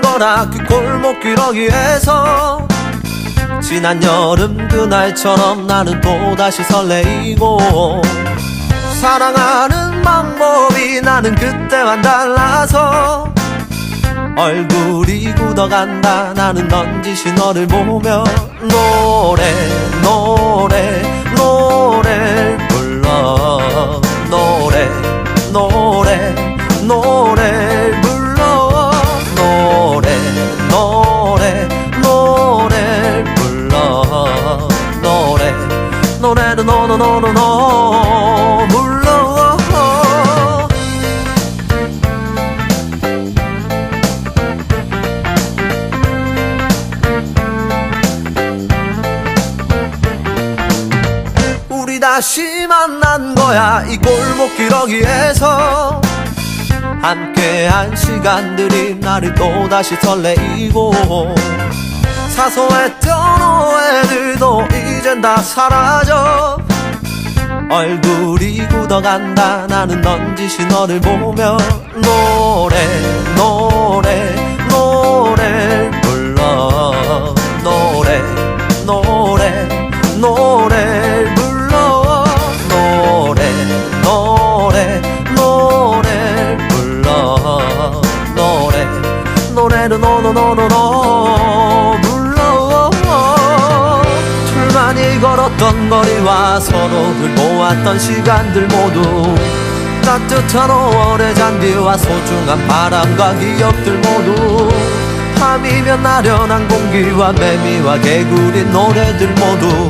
거라 그 골목길어기에서 지난 여름 그날처럼 나는 또다시 설레이고 사랑하는 방법이 나는 그때와 달라서 얼굴이 굳어간다. 나는 넌지시 너를 보며 노래 노래 노래는 노노노노노. 불러 우리 다시 만난 거야 이 골목길 어기에서. 함께한 시간들이 나를 또다시 설레이고. 사소했던 오해들도 이젠 다 사라져. 얼굴이 굳어간다. 나는 넌지시 너를 보며 노래 노래 노래 불러. 노래 노래 노래 불러. 노래 노래 노래 불러. 노래 노래는 노노노노노 걸었던 거리와 서로를 모았던 시간들 모두 따뜻한 5월의 잔디와 소중한 바람과 기억들 모두 밤이면 나련한 공기와 매미와 개구리 노래들 모두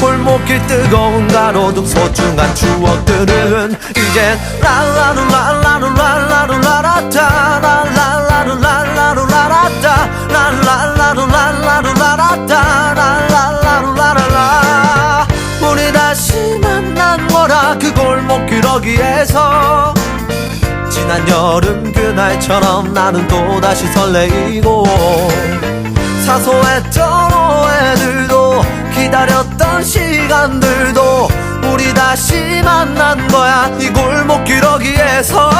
골목길 뜨거운 가로등 소중한 추억들은 이젠 랄라루 랄라루 랄라루 랄라루 어기에서 지난 여름 그날처럼 나는 또다시 설레이고 사소했던 오해들도 기다렸던 시간들도 우리 다시 만난 거야. 이 골목길 어기에서